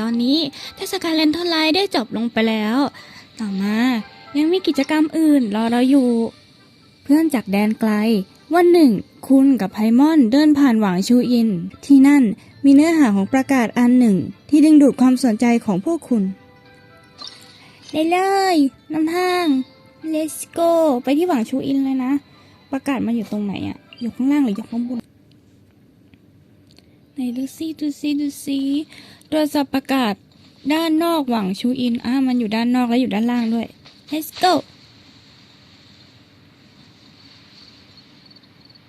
ตอนนี้เทศกาลเลนทอร์ไลท์ได้จบลงไปแล้ว ต่อมายังมีกิจกรรมอื่นรอเราอยู่ เพื่อนจากแดนไกล วันหนึ่ง คุณกับไพมอนเดินผ่านหวางชูอิน ที่นั่นมีเนื้อหาของประกาศอันหนึ่ง ที่ดึงดูดความสนใจของพวกคุณ ได้เลยนำทาง let's go ไปที่หวางชูอินเลยนะ ประกาศมันอยู่ตรงไหนอะอยู่ข้างล่างหรืออยู่ข้างบน ไหนดูซิดูซิดูซิโดยจะประกาศด้านนอกหวังชูอินอะมันอยู่ด้านนอกและอยู่ด้านล่างด้วย let's go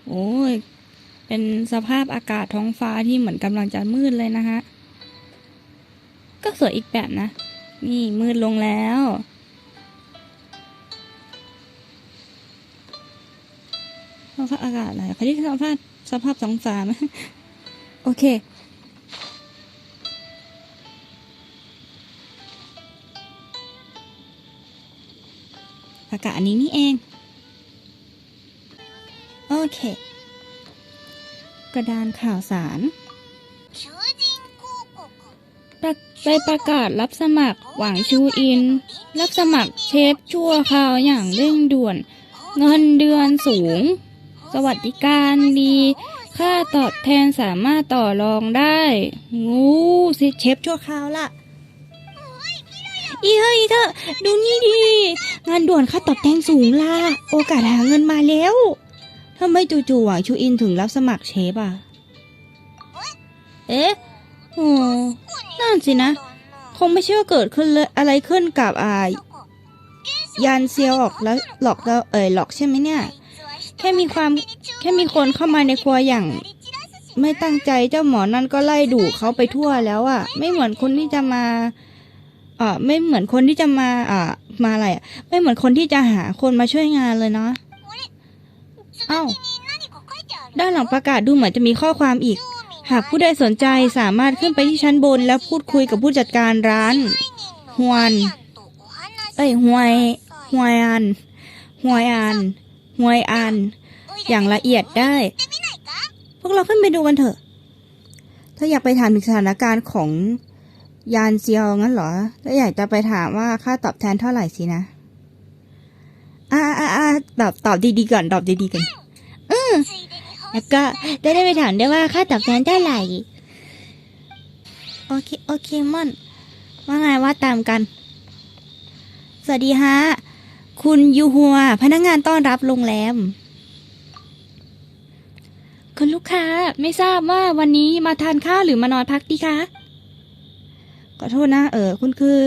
โอ้ย เป็นสภาพอากาศท้องฟ้าที่เหมือนกำลังจะมืดเลยนะฮะ ก็สวยอีกแบบนะ นี่มืดลงแล้ว สภาพอากาศอะไรเขาเรียกสภาพสภาพท้องฟ้าไหม โอเค อากาศอันนี้นี่เอง โอเค กระดานข่าวสารประไปประกาศรับสมัครหวังชูอิน รับสมัครเชฟชั่วคราวอย่างเร่งด่วน เงินเดือนสูง สวัสดิการดี ค่าตอบแทนสามารถต่อรองได้ งูสิเชฟชั่วคราวละอีเฮ้ยเธอดูนี่ดิงานด่วนค่าตอบแทนสูงล่ะ โอกาสหาเงินมาแล้วทำไมจู่ๆหวังชูอินถึงรับสมัครเชฟอะ เอ๊ะโอ้นั่นสินะ คงไม่ใช่ว่าเกิดขึ้นเลยอะไรขึ้นกับอ่ายานเซียวออกแล้วหลอกเราเอ่ยหลอกใช่ไหมเนี่ย แค่มีความแค่มีคนเข้ามาในครัวอย่าง ไม่ตั้งใจเจ้าหมอนั่นก็ไล่ดูเขาไปทั่วแล้วอะไม่เหมือนคนที่จะมาเอ่อไม่เหมือนคนที่จะมาอ่ามาอะไรอะไม่เหมือนคนที่จะหาคนมาช่วยงานเลยเนาะเอ้าด้านหลังประกาศดูเหมือนจะมีข้อความอีก หากผู้ใดสนใจสามารถขึ้นไปที่ชั้นบน แล้วพูดคุยกับผู้จัดการร้านฮวน เอ้ยฮวยฮวยอันฮวยอัน ฮวยอันอย่างละเอียดได้ พวกเราขึ้นไปดูกันเถอะถ้าอยากไปถามถึงสถานการณ์ของยานเซียวงั้นเหรอถ้าอยากจะไปถามว่าค่าตอบแทนเท่าไหร่สินะอ่าอ่าอ่าตอบตอบดีๆก่อนตอบดีๆก่อนแล้วก็ได้ได้ไปถามด้วยว่าค่าตอบแทนเท่าไหร่โอเคโอเคมอน ว่าไงว่าตามกัน สวัสดีฮะ คุณยูฮัว พนักงานต้อนรับโรงแรม คุณลูกค้าไม่ทราบว่าวันนี้มาทานข้าวหรือมานอนพักดีคะขอโทษนะเออคุณคือ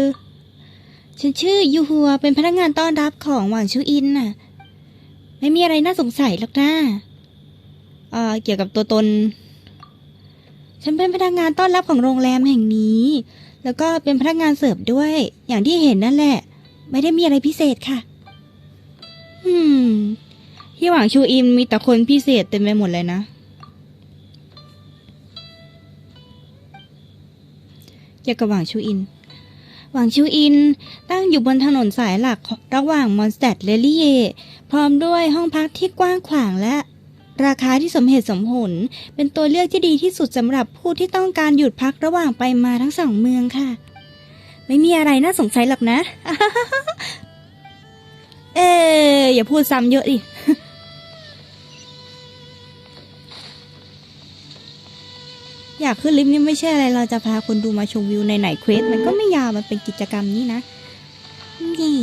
ฉันชื่อยูฮัวเป็นพนักงานต้อนรับของหวังชูอินน่ะ ไม่มีอะไรน่าสงสัยหรอกนะเอ่อเกี่ยวกับตัวตน ฉันเป็นพนักงานต้อนรับของโรงแรมแห่งนี้ แล้วก็เป็นพนักงานเสิร์ฟด้วย อย่างที่เห็นนั่นแหละ ไม่ได้มีอะไรพิเศษค่ะ อืมที่หวังชูอิมมีแต่คนพิเศษเต็มไปหมดเลยนะเกี่ยวกับหวังชูอิน หวังชูอินตั้งอยู่บนถนนสายหลักระหว่างมอนสเตดเลลี่เยพร้อมด้วยห้องพักที่กว้างขวางและราคาที่สมเหตุสมผล เป็นตัวเลือกที่ดีที่สุดสำหรับผู้ที่ต้องการหยุดพักระหว่างไปมาทั้งสองเมืองค่ะ ไม่มีอะไรน่าสงสัยหรอกนะ เอ๊อย่าพูดซ้ำเยอะดิอยากขึ้นลิฟต์นี่ไม่ใช่อะไร เราจะพาคนดูมาชมวิวในไหนเควส มันก็ไม่ยาว มันเป็นกิจกรรมนี้นะนี่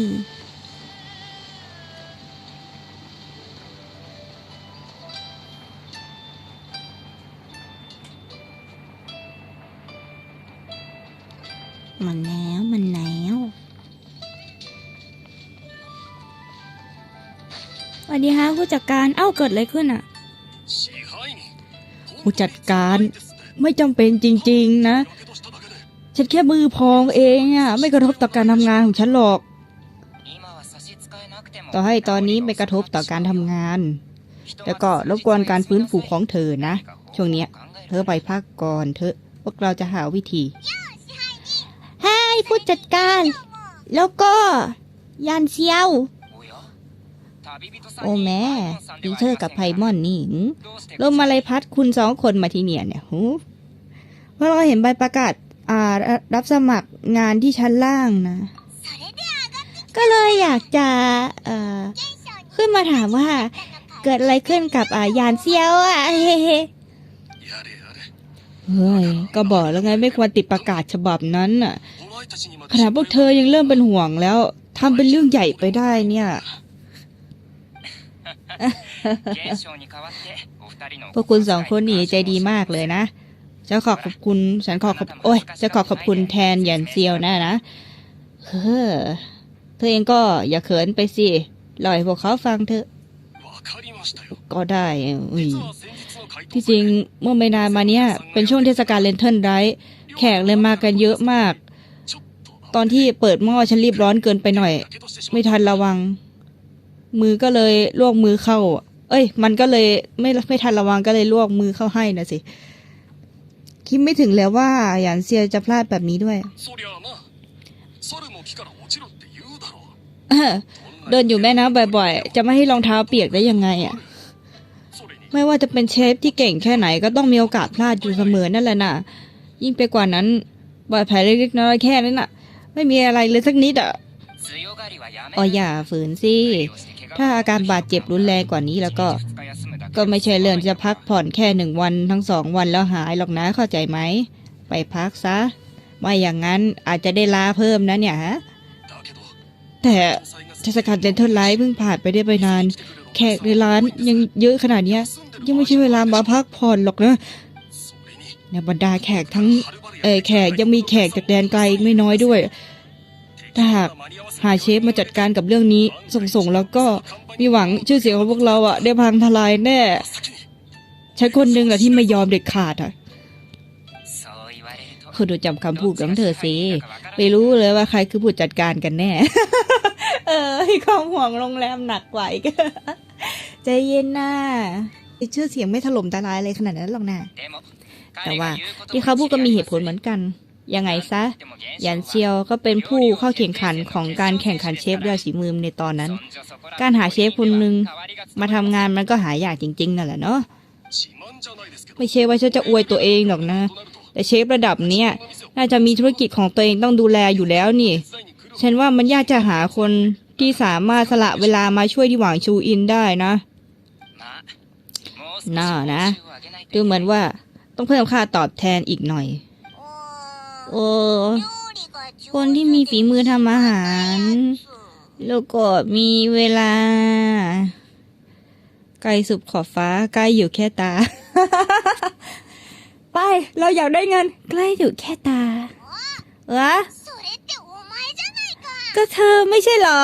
ผู้จัดการเอ้าเกิดอะไรขึ้นอะ ผู้จัดการไม่จำเป็นจริง ๆ นะฉันแค่มือพองเองอะไม่กระทบต่อการทำงานของฉันหรอก ต่อให้ตอนนี้ไม่กระทบต่อการทำงาน แต่ก็รบกวนการฟื้นฟูของเธอนะ ช่วงเนี้ย เธอไปพักก่อนเถอะพวกเราจะหาวิธีให้ผู้จัดการ แล้วก็ยันเซียว โอ้แม่ปีเตอร์กับไพมอนนี่ลมอะไรพัดคุณสองคนมาที่เนี่ยเนี่ยหูว่าเราเห็นใบประกาศอ่ารับสมัครงานที่ชั้นล่างนะ ก็เลยอยากจะเอ่อขึ้นมาถามว่า เกิดอะไรขึ้นกับอ่ายานเซียวอะเฮ้เฮ้ยก็บอกแล้วไงไม่ควรติดประกาศฉบับนั้นน่ะขณะพวกเธอยังเริ่มเป็นห่วงแล้วทำเป็นเรื่องใหญ่ไปได้เนี่ย พวกคุณสองคนนี่ใจดีมากเลยนะจะขอขอบคุณฉันขอขอบโอ้ยจะขอขอบคุณแทนหยันเซียวนะนะเฮ้อเธอเองก็อย่าเขินไปสิลอยพวกเขาฟังเธอก็ได้ที่จริงเมื่อไม่นานมาเนี้ยเป็นช่วงเทศกาลเลนเทิร์นไรท์แขกเลยมากันเยอะมาก ตอนที่เปิดหม้อฉันรีบร้อนเกินไปหน่อย ไม่ทันระวัง มือก็เลยลวกมือเข้า เอ้ย มันก็เลยไม่ไม่ทันระวังก็เลยลวกมือเข้าให้นะสิ คิดไม่ถึงแล้วว่าหยานเซียจะพลาดแบบนี้ด้วยเดินอยู่แม่น้ำบ่อยๆ จะไม่ให้รองเท้าเปียกได้ยังไงอะ ไม่ว่าจะเป็นเชฟที่เก่งแค่ไหนก็ต้องมีโอกาสพลาดอยู่เสมอนั่นแหละนะยิ่งไปกว่านั้นบาดแผลเล็กๆน้อยๆแค่นั้นน่ะ ไม่มีอะไรเลยสักนิดอะอ๋ออย่าฝืนสิ ถ้าอาการบาดเจ็บรุนแรงกว่านี้แล้วก็ ก็ไม่ใช่เรื่องจะพักผ่อนแค่หนึ่งวันทั้งสองวันแล้วหายหรอกนะเข้าใจไหม ไปพักซะ ไม่อย่างนั้นอาจจะได้ลาเพิ่มนะเนี่ยฮะ แต่เทศกาลเดนเทอร์ไลท์เพิ่งผ่านไปได้ไปนาน แขกในร้านยังเยอะขนาดนี้ยังไม่ใช่เวลามาพักผ่อนหรอกนะในบรรดาแขกทั้งเอแขกยังมีแขกจากแดนไกลอีกไม่น้อยด้วย ถ้าหาก หาเชฟมาจัดการกับเรื่องนี้ ส่งส่งแล้วก็มีหวังชื่อเสียงของพวกเราอะได้พังทลายแน่ฉันคนหนึ่งแหละที่ไม่ยอมเด็ดขาดอะคุณดูจำคำพูดของเธอสิไม่รู้เลยว่าใครคือผู้จัดการกันแน่ เออความห่วงโรงแรมหนักกว่าอีกใจเย็นนะชื่อเสียงไม่ถล่มตาลายเลยขนาดนั้นหรอกนะแต่ว่าที่เขาพูดก็มีเหตุผลเหมือนกัน ยังไงซะหยันเซียวก็เป็นผู้เข้าแข่งขันของการแข่งขันเชฟเรือสีมือในตอนนั้น การหาเชฟคนหนึ่งมาทำงานมันก็หายากจริง ๆนั่นแหละเนาะไม่ใช่ว่าฉันจะอวยตัวเองหรอกนะ แต่เชฟระดับเนี้ยน่าจะมีธุรกิจของตัวเองต้องดูแลอยู่แล้วนี่ ฉันว่ามันยากจะหาคนที่สามารถสละเวลามาช่วยที่หวังชูอินได้นะน่านะ ดูเหมือนว่าต้องเพิ่มค่าตอบแทนอีกหน่อย เออ คนที่มีฝีมือทำอาหาร แล้วก็มีเวลา ไกลสุดขอบฟ้าใกล้อยู่แค่ตา ไป เราอยากได้เงิน ใกล้อยู่แค่ตาเออก็เธอไม่ใช่เหรอ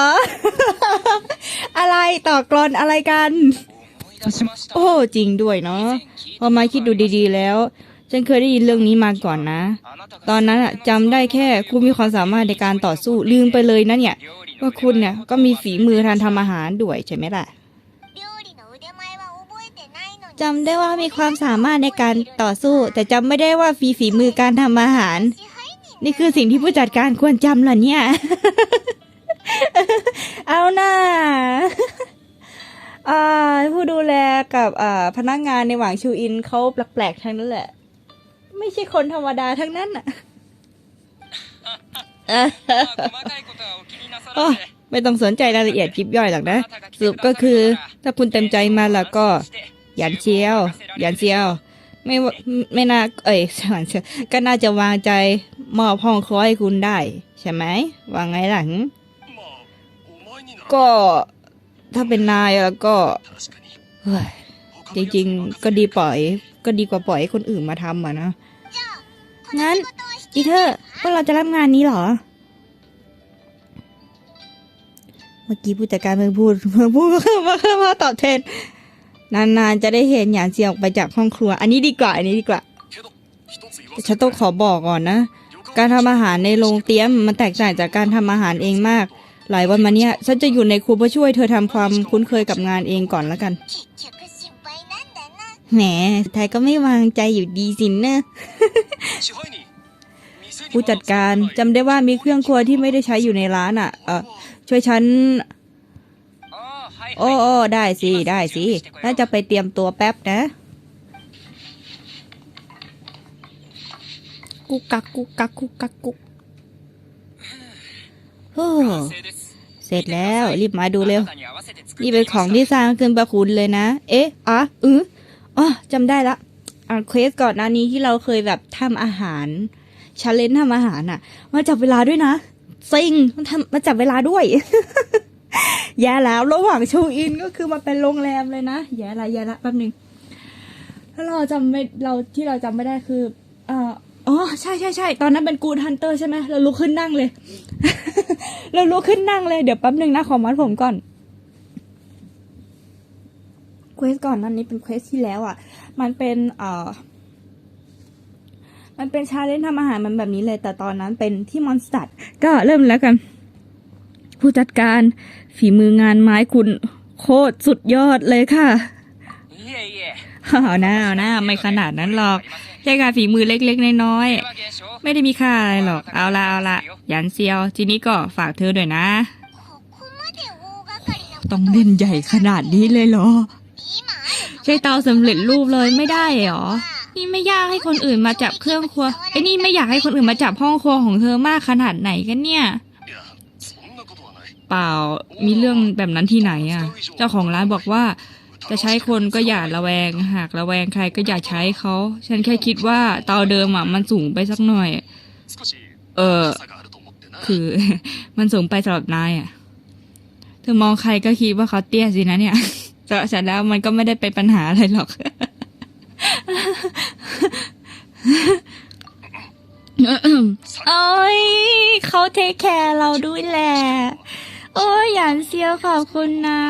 อะไรต่อกรอนอะไรกัน โอ้จริงด้วยเนาะพอมาคิดดูดีๆแล้ว ฉันเคยได้ยินเรื่องนี้มาก่อนนะ ตอนนั้นจำได้แค่คุณมีความสามารถในการต่อสู้ลืมไปเลยนะเนี่ย ว่าคุณเนี่ยก็มีฝีมือทางทำอาหารด้วยใช่ไหมล่ะจำได้ว่ามีความสามารถในการต่อสู้ แต่จำไม่ได้ว่าฝีฝีมือการทำอาหาร นี่คือสิ่งที่ผู้จัดการควรจำล่ะเนี่ย เอาหน้าผู้ดูแลกับพนักงานในหว่างชูอินเขาแปลกๆทั้งนั้นแหละ ไม่ใช่คนธรรมดาทั้งนั้นอะไม่ต้องสนใจรายละเอียดยิบย่อยหรอกนะสุปก็คือ ถ้าคุณเต็มใจมาแล้วก็ หยันเชียว หยันเชียว ไม่ไม่น่า เอ้ยหยันก็น่าจะวางใจมอบห้องคอยให้คุณได้ ใช่ไหมวางไงหลัง ก็ถ้าเป็นนายแล้วก็จริง ๆ ก็ดีปล่อย ก็ดีกว่าปล่อยให้คนอื่นมาทำอะนะ งั้นปีเตอร์พวกเราจะรับงานนี้เหรอ เมื่อกี้ผู้จัดการเพิ่งพูดเพิ่งพูดเพิ่งมาเพิ่งมาตอบแทนนานๆจะได้เห็นหยานเสี่ยออกไปจากห้องครัว อันนี้ดีกว่า อันนี้ดีกว่าฉันต้องขอบอกก่อนนะ การทำอาหารในโรงเตี๊ยมมันแตกต่างจากการทำอาหารเองมาก หลายวันมาเนี้ยฉันจะอยู่ในครัวเพื่อช่วยเธอทำความคุ้นเคยกับงานเองก่อนแล้วกัน แหมสุดทยก็ไม่วางใจอยู่ดีสินนะผู้จัดการจำได้ว่ามีเครื่องครัวที่ไม่ได้ใช้อยู่ในร้านอะ เออช่วยฉัน โอ้โอ้ได้สิ ได้สิ น่าจะไปเตรียมตัวแป๊บนะ กุกกักกุกกักกุกกักกุกโอเสร็จแล้วรีบมาดูเร็ว นี่เป็นของที่สร้างขึ้นประคุณเลยนะ เอ๊ะ อะอือ อ๋อจำได้ละอ่าเควสก่อนหน้านี้ที่เราเคยแบบทำอาหารชาเลนจ์ทำอาหารอะมาจับเวลาด้วยนะซิงมันทำมาจับเวลาด้วยแย่แล้วระหว่างโชว์อินก็คือมาเป็นโรงแรมเลยนะแย่ละแย่ละแป๊บหนึงถ้าเราจำไม่เราที่เราจำไม่ได้คือเอ่ออ๋อใช่ใช่ใช่ตอนนั้นเป็นกูดฮันเตอร์ใช่ไหมเราลุกขึ้นนั่งเลย เราลุกขึ้นนั่งเลยเดี๋ยวแป๊บหนึ่งนะขอมัดผมก่อน ควสก่อนนั้นนี้เป็นเควสที่แล้วอะ่ะ มันเป็นเอ่อมันเป็นชาเลนจ์ทำอาหารมันแบบนี้เลย แต่ตอนนั้นเป็นที่มอนสเตอร์ก็เริ่มแล้วกัน ผู้จัดการฝีมืองานไม้คุณโคตรสุดยอดเลยค่ะเอาหน้าเอาหน้าไม่ขนาดนั้นหรอกแค่การฝีมือเล็กๆน้อยๆไม่ได้มีค่าอะไรหรอก เอาละเอาละยันเซียว ทีนี้ก็ฝากเธอด้วยนะ ต้องเล่นใหญ่ขนาดนี้เลยเหรอ ใช้เตาสำเร็จรูปเลยไม่ได้หรอ นี่ไม่ยากให้คนอื่นมาจับเครื่องครัวไอ้นี่ไม่อยากให้คนอื่นมาจับห้องครัวของเธอมากขนาดไหนกันเนี่ย เปล่า มีเรื่องแบบนั้นที่ไหนอะ เจ้าของร้านบอกว่า จะใช้คนก็อย่าระแวง หากระแวงใครก็อย่าใช้เขา ฉันแค่คิดว่าเตาเดิมอะมันสูงไปสักหน่อย เออ คือมันสูงไปสำหรับนายอะ เธอมองใครก็คิดว่าเขาเตี้ยสินะเนี่ย เสร็จแล้วมันก็ไม่ได้เป็นปัญหาอะไรหรอก โอ้ยเขาเทคแคร์เราด้วยแหละ โอ้ยหยานเซียวขอบคุณนะ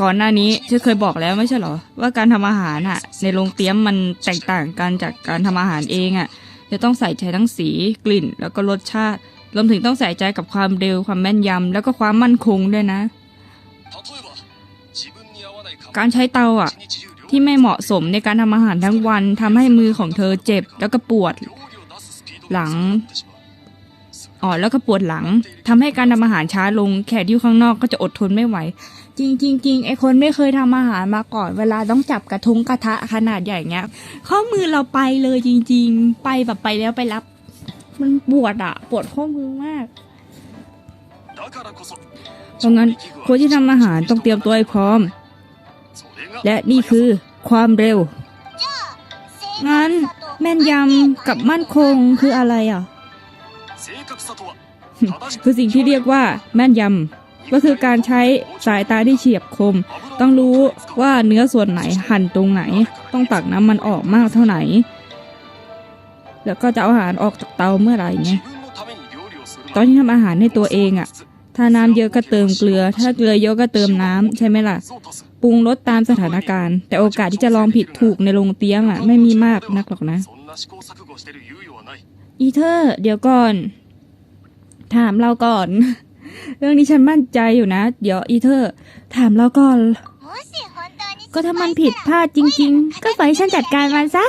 ก่อนหน้านี้ฉันเคยบอกแล้วไม่ใช่หรอ ว่าการทำอาหารอะในโรงเตี้ยมมันแตกต่างกันจากการทำอาหารเองอะจะต้องใส่ใจทั้งสีกลิ่น แล้วก็รสชาติ รวมถึงต้องใส่ใจกับความเร็วความแม่นยำแล้วก็ความมั่นคงด้วยนะ การใช้เตาอะ ที่ไม่เหมาะสมในการทำอาหารทั้งวันทำให้มือของเธอเจ็บ แล้วก็ปวดหลังอ่อนแล้วก็ปวดหลัง ทำให้การทำอาหารช้าลงแขกที่อยู่ข้างนอกก็จะอดทนไม่ไหว จริงจริงไอคนไม่เคยทำอาหารมาก่อน เวลาต้องจับกระทงกระทะขนาดใหญ่เงี้ย ข้อมือเราไปเลยจริง ๆ ไปแบบไปแล้วไปรับ มันปวดอะปวดข้อมือมากเพราะงั้นคนที่ทำอาหารต้องเตรียมตัวให้พร้อม และนี่คือความเร็ว งั้นแม่นยำกับมั่นคงคืออะไรอะ คือสิ่งที่เรียกว่าแม่นยำก็คือการใช้สายตาที่เฉียบคม ต้องรู้ว่าเนื้อส่วนไหนหั่นตรงไหน ต้องตักน้ำมันออกมากเท่าไหร่ แล้วก็จะเอาอาหารออกจากเตาเมื่อไหร่เนี่ยตอนที่ทำอาหารให้ตัวเองอะ่ะ ถ้าน้ำเยอะก็เติมเกลือ ถ้าเกลือเยอะก็เติมน้ำใช่ไหมล่ะ ปรุงรสตามสถานการณ์ แต่โอกาสที่จะลองผิดถูกในโรงเตี้ยงอะ่ะ ไม่มีมากนักหรอกนะ อีเธอเดี๋ยวก่อน ถามเราก่อน เรื่องนี้ฉันมั่นใจอยู่นะ เดี๋ยวอีเธอ ถามเราก่อนก็ถ้ามันผิดพลาดจริง ๆ ก็ปล่อยฉันจัดการมันซะ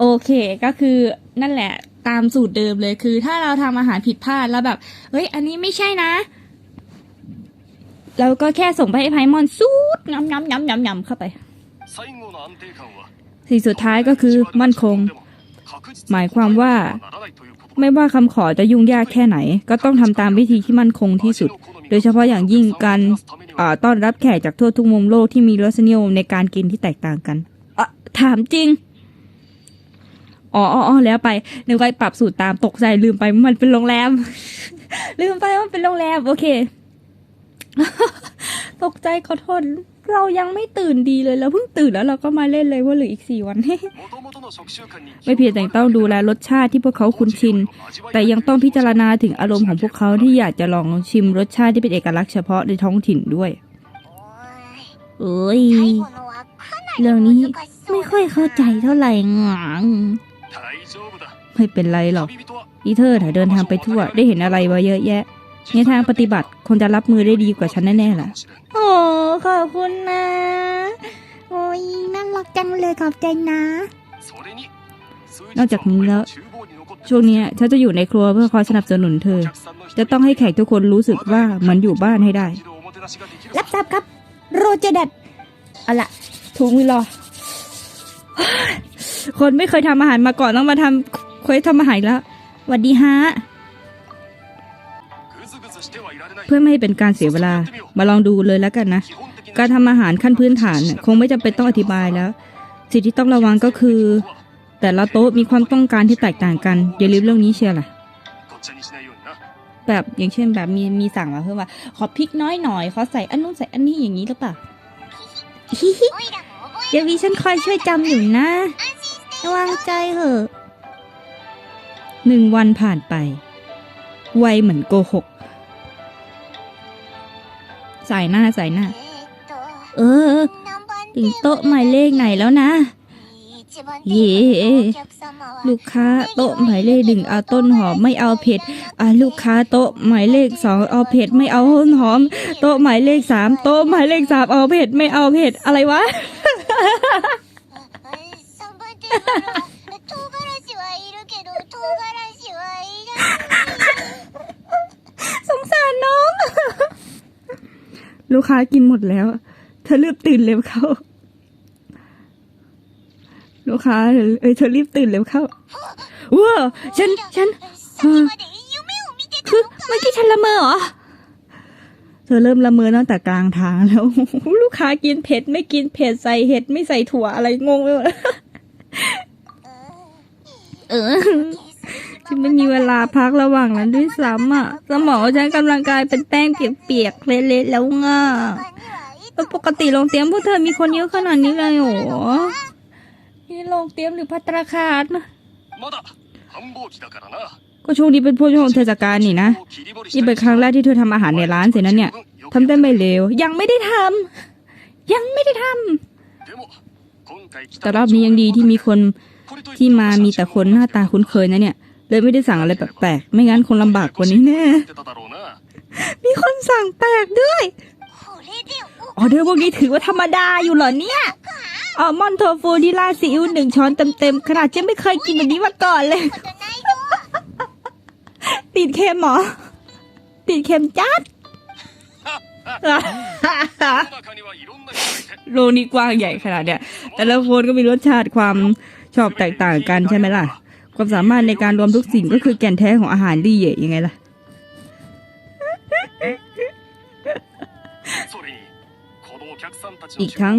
โอเคก็คือนั่นแหละตามสูตรเดิมเลยคือ ถ้าเราทำอาหารผิดพลาดแล้วแบบเฮ้ย อันนี้ไม่ใช่นะเราก็แค่ส่งไปให้ไพมอนซูดย้ำย้ำย้ำย้ำย้ำเข้าไป สิ่งสุดท้ายก็คือมั่นคง หมายความว่า ไม่ว่าคำขอจะยุ่งยากแค่ไหน ก็ต้องทำตามวิธีที่มั่นคงที่สุด โดยเฉพาะอย่างยิ่งการต้อนรับแขกจากทั่วทุกมุมโลกที่มีรสนิยมในการกินที่แตกต่างกันถามจริง อ๋ออ๋อแล้วไปนึกว่าปรับสูตรตามตกใจลืมไปมันเป็นโรงแรม ลืมไปว่าเป็นโรงแรม โอเค ตกใจขอโทษเรายังไม่ตื่นดีเลยเราเพิ่งตื่นแล้วเราก็มาเล่นเลยว่าเหลืออีกสี่วัน ไม่เพียงแต่ต้องดูแลรสชาติที่พวกเขาคุ้นชิน แต่ยังต้องพิจารณาถึงอารมณ์ของพวกเขาที่อยากจะลองชิมรสชาติที่เป็นเอกลักษณ์เฉพาะในท้องถิ่นด้วยเอ้ยเรื่องนี้ไม่ค่อยเข้าใจเท่าไหร่งัง ไม่เป็นไรหรอก อีเธอร์ถ้าเดินทางไปทั่ว ได้เห็นอะไรมาเยอะแยะ ในทางปฏิบัติคงจะรับมือได้ดีกว่าฉันแน่ๆล่ะ โอ้ขอบคุณนะ โอ้ยน่ารักจังเลยขอบใจนะ นอกจากนี้แล้ว ช่วงเนี้ยฉันจะอยู่ในครัวเพื่อคอยสนับสนุนเธอ จะต้องให้แขกทุกคนรู้สึกว่าเหมือนอยู่บ้านให้ได้ รับทราบครับ โรเจอร์แดดเอาละถูมือรอ คนไม่เคยทำอาหารมาก่อนต้องมาทำเคยทำอาหารแล้วสวัสดีฮะเพื่อไม่ให้เป็นการเสียเวลามาลองดูเลยแล้วกันนะ การทำอาหารขั้นพื้นฐานคงไม่จำเป็นต้องอธิบายแล้ว สิ่งที่ต้องระวังก็คือ แต่ละโต๊ะมีความต้องการที่แตกต่างกันอย่าลืมเรื่องนี้เชียวล่ะแบบอย่างเช่นแบบมีมีสั่งมาเพิ่มว่าขอพริกน้อยหน่อยขอใส่อันนู้นใส่อันนี้อย่างนี้หรือเปล่า เดี๋ยววีฉันคอยช่วยจำอยู่นะระวังใจเหอะหนึ่งวันผ่านไป ไวเหมือนโกหก สายหน้าสายหน้า เออ ถึงโต๊ะหมายเลขไหนแล้วนะ เย่ลูกค้าโต๊ะหมายเลขหนึ่งเอาต้นหอมไม่เอาเผ็ดอาลูกค้าโต๊ะหมายเลขสองเอาเผ็ดไม่เอาต้นหอม โต๊ะหมายเลขสามโต๊ะหมายเลขสามเอาเผ็ดไม่เอาเผ็ดอะไรวะ สงสารน้อง ลูกค้ากินหมดแล้ว เธอรีบตื่นเร็วเข้า ลูกค้าเอ้ยเธอรีบตื่นเร็วเข้าว้าฉัน ฉันคือเมื่อกี้ฉันละเมอเหรอ ธอเริ่มละเมอตั้งแต่กลางทางแล้ว ลูกค้ากินเผ็ด ไม่กินเผ็ดใส่เห็ดไม่ใส่ถั่วอะไรงงไปหมดเออฉันไม่มีเวลาพักระหว่างนั้นด้วยซ้ำอะสมองฉันกำลังกายเป็นแป้งเปียกๆเละๆแล้วง่ะปกติลงเตียมพวกเธอมีคนเยอะขนาดนี้เลยโหนี่ลงเตียมหรือพัตราคารนะ ก็ช่วงนี้เป็นพวกช่วงเทศกาลนี่นะนี่เป็นครั้งแรกที่เธอทำอาหารในร้านเสียนั้นเนี่ยทำได้ไม่เร็วยังไม่ได้ทำ ยังไม่ได้ทำ แต่รอบนี้ยังดีที่มีคนที่มามีแต่คนหน้าตาคุ้นเคยนะเนี่ย เลยไม่ได้สั่งอะไรแปลกๆไม่งั้นคงลำบากกว่านี้แน่มีคนสั่งแปลกด้วยออเดอร์พวกนี้ถือว่าธรรมดาอยู่เหรอเนี่ยออมอนด์โทฟูดีลาซิอิ๊วหนึ่งช้อนเต็มๆขนาดเจ๊ไม่เคยกินแบบนี้มาก่อนเลย ติดเค็มเหรอ ติดเค็มจัดโลนี้กว้างใหญ่ขนาดเนี้ยแต่ละคนก็มีรสชาติความชอบแตกต่างกันใช่ไหมล่ะ ความสามารถในการรวมทุกสิ่งก็คือแก่นแท้ของอาหารดีเย่ยังไงล่ะอีกทั้ง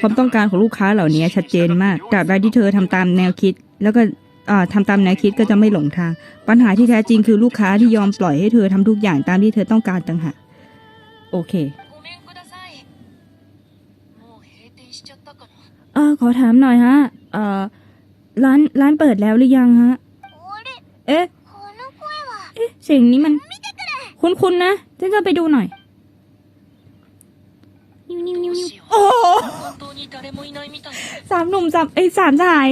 ความต้องการของลูกค้าเหล่านี้ชัดเจนมากตราบใดที่เธอทำตามแนวคิด แล้วก็ ทำตามแนวคิดก็จะไม่หลงทาง ปัญหาที่แท้จริงคือลูกค้าที่ยอมปล่อยให้เธอทำทุกอย่างตามที่เธอต้องการต่างหากโอเคเออขอถามหน่อยฮะเอร้านร้านเปิดแล้วหรือยังฮะเอ๊ะเสียงนี้มัน คุ้นๆนะฉันจะไปดูหน่อยโอ้สามหนุ่มสามไอ้สามชาย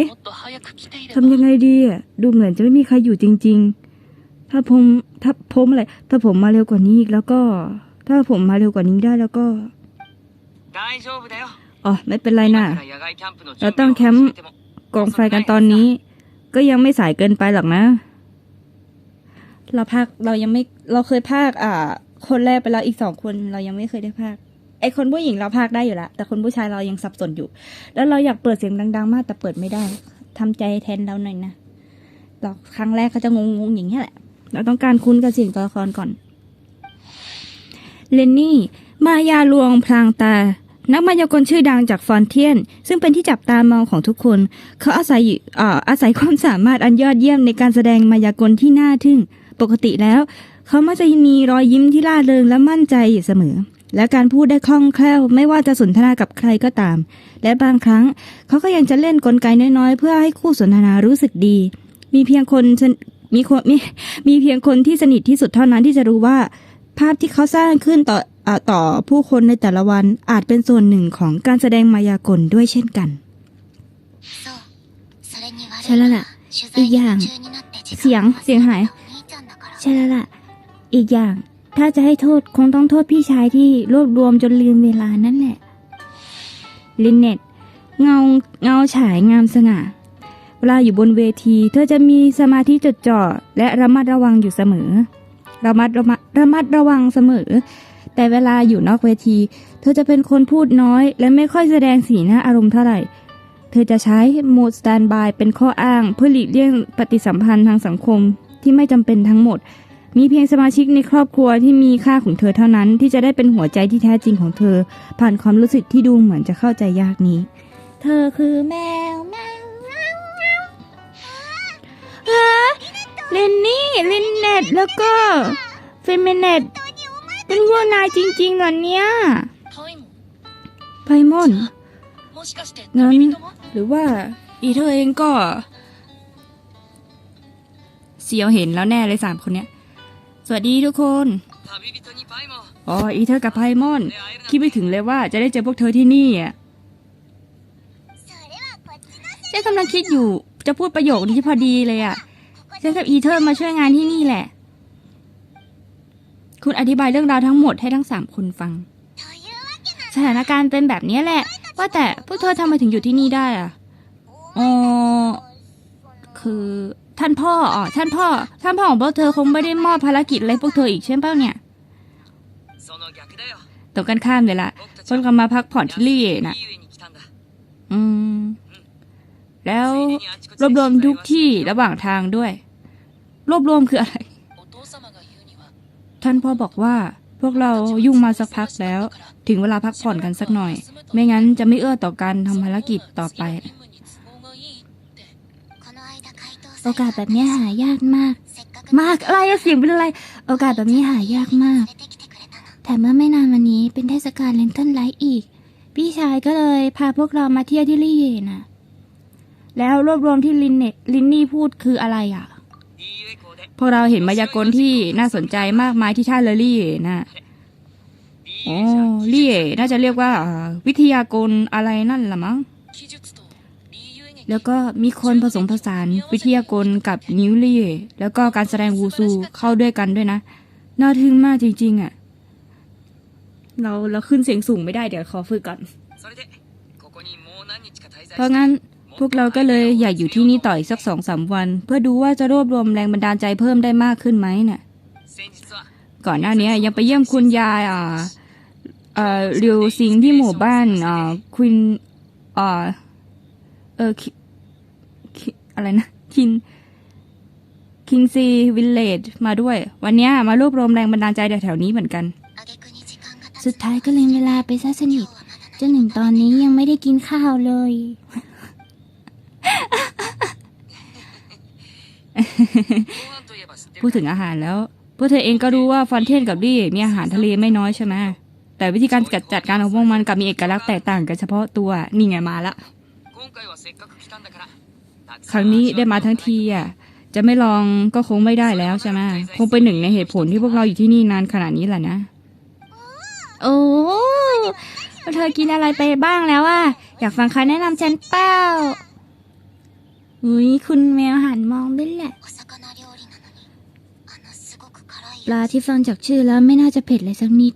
ทำยังไงดีอะดูเหมือนจะไม่มีใครอยู่จริง ๆ ถ้าผมถ้าผมอะไร ถ้าผมมาเร็วกว่านี้อีกแล้วก็ ถ้าผมมาเร็วกว่านี้ได้แล้วก็อ๋อไม่เป็นไรน่ะเราต้องแคมป์กองไฟกันตอนนี้ ก็ยังไม่สายเกินไปหรอกนะ เราพักเรายังไม่เราเคยพากอ่า คนแรกไปแล้วอีกสองคนเรายังไม่เคยได้พากไอคนผู้หญิงเราพากได้อยู่แล้วแต่คนผู้ชายเรายังสับสนอยู่ แล้วเราอยากเปิดเสียงดัง ๆ มากแต่เปิดไม่ได้ ทำใจแทนเราหน่อยนะเราครั้งแรกเขาจะงงๆอย่างเงี้แหละ เราต้องการคุ้นกับเสียงตัวละครก่อน เลนนี่ มายาลวงพลางตา นักมายากลชื่อดังจากฟอนเทียน ซึ่งเป็นที่จับตามองของทุกคน เขาอาศัยอยู่เอ่ออาศัยความสามารถอันยอดเยี่ยมในการแสดงมายากลที่น่าทึ่ง ปกติแล้ว เขามักจะมีรอยยิ้มที่ร่าเริงและมั่นใจอยู่เสมอ และการพูดได้คล่องแคล่วไม่ว่าจะสนทนากับใครก็ตาม และบางครั้งเขาก็ยังจะเล่นกลไกน้อยๆ เพื่อให้คู่สนทนารู้สึกดี มีเพียงคนมีคนมีมีเพียงคนที่สนิทที่สุดเท่านั้นที่จะรู้ว่า ภาพที่เขาสร้างขึ้นต่ออต่อผู้คนในแต่ละวันอาจเป็นส่วนหนึ่งของการแสดงมายากลด้วยเช่นกันใช่แล้วล่ะ อีกอย่าง เสียงเสียงหายใช่แล้วล่ะ อีกอย่าง ถ้าจะให้โทษคงต้องโทษพี่ชายที่รวบรวมจนลืมเวลานั่นแหละ ลินเน็ต เงาเงาฉายงามสง่า เวลาอยู่บนเวที เธอจะมีสมาธิจดจ่อและระมัดระวังอยู่เสมอ ระมัดระมัดระมัดระวังเสมอ แต่เวลาอยู่นอกเวที เธอจะเป็นคนพูดน้อย และไม่ค่อยแสดงสีหน้าอารมณ์เท่าไหร่ เธอจะใช้โหมด Standby เป็นข้ออ้าง เพื่อหลีกเลี่ยงปฏิสัมพันธ์ทางสังคมที่ไม่จำเป็นทั้งหมด มีเพียงสมาชิกในครอบครัวที่มีค่าของเธอเท่านั้นที่จะได้เป็นหัวใจที่แท้จริงของเธอ ผ่านความรู้สึกที่ดูเหมือนจะเข้าใจยากนี้ เธอคือแมวแมวแมวฮะเลนนี่ลินเน็ตแล้วก็เฟมินเน็ตเป็นวัวนายจริงๆเหรอเนี่ยไพมอนนั้นหรือว่าอีเธอเองก็เซียวเห็นแล้วแน่เลยสามคนเนี้ย สวัสดีทุกคนอ๋ออีเธอกับไพมอน คิดไม่ถึงเลยว่าจะได้เจอพวกเธอที่นี่อะฉันกำลังคิดอยู่จะพูดประโยคนี้พอดีเลยอะฉันกับอีเธอร์มาช่วยงานที่นี่แหละ คุณอธิบายเรื่องราวทั้งหมดให้ทั้งสามคนฟัง สถานการณ์เป็นแบบนี้แหละ ว่าแต่พวกเธอทำไมถึงอยู่ที่นี่ได้อะอ๋อคือ ท่านพ่ออ๋อท่านพ่อ ท่านพ่อของพวกเธอคงไม่ได้มอบภารกิจอะไรพวกเธออีกใช่เปล่าเนี่ยตรงกันข้ามเลยล่ะพวกเรามาพักผ่อนที่ลี่นะอืม แล้วรวบรวมทุกที่ระหว่างทางด้วย รวบรวมคืออะไร ท่านพ่อบอกว่า พวกเรายุ่งมาสักพักแล้ว ถึงเวลาพักผ่อนกันสักหน่อย ไม่งั้นจะไม่เอื้อต่อการทำภารกิจต่อไป โอกาสแบบนี้หายากมาก มากอะไรเสียงเป็นอะไร โอกาสแบบนี้หายากมากแต่เมื่อไม่นานวันนี้เป็นเทศกาลเลนทันไลท์อีก พี่ชายก็เลยพาพวกเรามาเที่ยวที่ลี่เยน่ะ แล้วรวบรวมที่ลินเนลินนี่พูดคืออะไรอะ พวกเราเห็นมายากลที่น่าสนใจมากมายที่ท่าเลลี่เยน่ะโอ้ลี่เยน่าจะเรียกว่าวิทยากรอะไรนั่นละมั้ง แล้วก็มีคนผสมผสานวิทยากรกับนิวเล่แล้วก็การแสดงวูซูเข้าด้วยกันด้วยนะ น่าทึ่งมากจริงๆอะ่ะ เราเราขึ้นเสียงสูงไม่ได้เดี๋ยวขอฝึกก่อน เพราะงั้นพวกเราก็เลยอยากอยู่ที่นี่ต่ออีกสักสองสาวัน เพื่อดูว่าจะรวบรวมแรงบันดาลใจเพิ่มได้มากขึ้นไหมเนะี่ยก่อนหน้านี้ยังไปเยี่ยมคุณยายอ่าเอ่อรียวซิงที่หมู่บ้านอ่าควินอ่าเออ อะไรนะคิงคิงซีวิลเลจมาด้วย วันนี้มารวบรวมแรงบันดาลใจแถวๆนี้เหมือนกัน สุดท้ายก็เลยเวลาไปซะสนิทจนถึงตอนนี้ยังไม่ได้กินข้าวเลย พูดถึงอาหารแล้วพวกเธอเองก็รู้ว่าฟอนเทนกับดี้มีอาหารทะเลไม่น้อยใช่ไหมแต่วิธีการจัดจัดการของพวกมันกับมีเอกลักษณ์แตกต่างกันเฉพาะตัว นี่ไงมาละ ครั้งนี้ได้มาทั้งทีอะจะไม่ลองก็คงไม่ได้แล้วใช่ไหมคงเป็นหนึ่งในเหตุผลที่พวกเราอยู่ที่นี่นานขนาดนี้แหละนะ โอ้เธอกินอะไรไปบ้างแล้วอะอยากฟังคำแนะนำฉันเป้าอุ้ยคุณแมวหันมองด้วยแหละปลาที่ฟังจากชื่อแล้วไม่น่าจะเผ็ดเลยสักนิด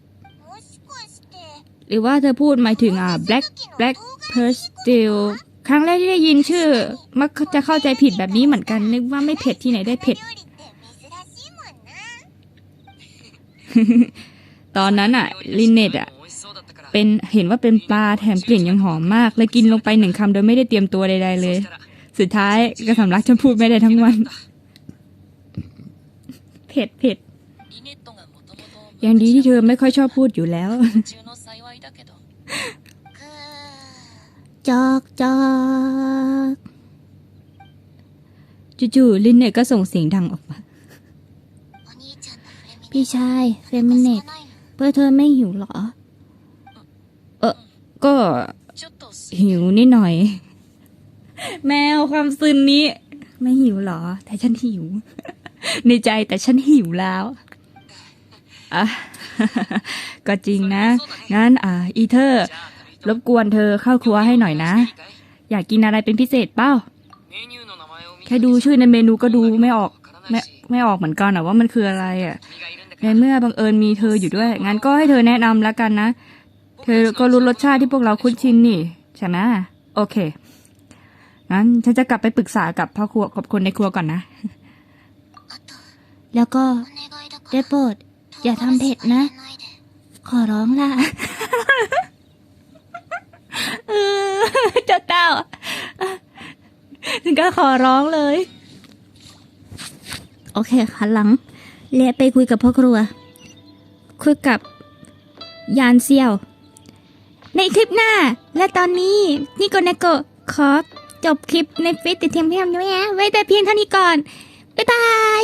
หรือว่าเธอพูดหมายถึงอ่า black black pearl s t i l ครั้งแรกที่ได้ยินชื่อ มักจะเข้าใจผิดแบบนี้เหมือนกัน นึกว่าไม่เผ็ดที่ไหนได้เผ็ด ตอนนั้นอะลินเนตอะเป็นเห็นว่าเป็นปลาแถมกลิ่นยังหอมมาก เลยกินลงไปหนึ่งคำโดยไม่ได้เตรียมตัวใดๆเลย สุดท้ายก็สำลักฉันพูดไม่ได้ทั้งวัน เผ็ดเผ็ดยังดีที่เธอไม่ค่อยชอบพูดอยู่แล้ว จอกจอกจู่ๆลินเน่ก็ส่งเสียงดังออกมา พี่ชายเฟมินเน่เพื่อเธอไม่หิวหรอ เออก็หิวนิดหน่อย แมวความซึนนี้ ไม่หิวหรอ แต่ฉันหิว ในใจแต่ฉันหิวแล้วอะก็จริงนะ งั้นอ่าอีเธอ รบกวนเธอเข้าครัวให้หน่อยนะ อยากกินอะไรเป็นพิเศษเปล่าแค่ดูชื่อในเมนูก็ดูไม่ออกไม่ไม่ออกเหมือนกันอะว่ามันคืออะไรอะในเมื่อบังเอิญมีเธออยู่ด้วย งั้นก็ให้เธอแนะนำแล้วกันนะ เธอก็รู้รสชาติที่พวกเราคุ้นชินนี่ใช่ไหมโอเค งั้นฉันจะกลับไปปรึกษากับพ่อครัวกับคนในครัวก่อนนะ แล้วก็ได้โปรดอย่าทำเผ็ดนะ ขอร้องล่ะ เออเจ้าเต้าถึงก็ขอร้องเลย โอเคหันหลังเละไปคุยกับพ่อครัว คุยกับยานเซียว ในคลิปหน้า และตอนนี้นิโกเนโกขอจบคลิปในฟิตติเทียมเพียมด้วยนะไว้แต่เพียงเท่านี้ก่อน บ๊ายบาย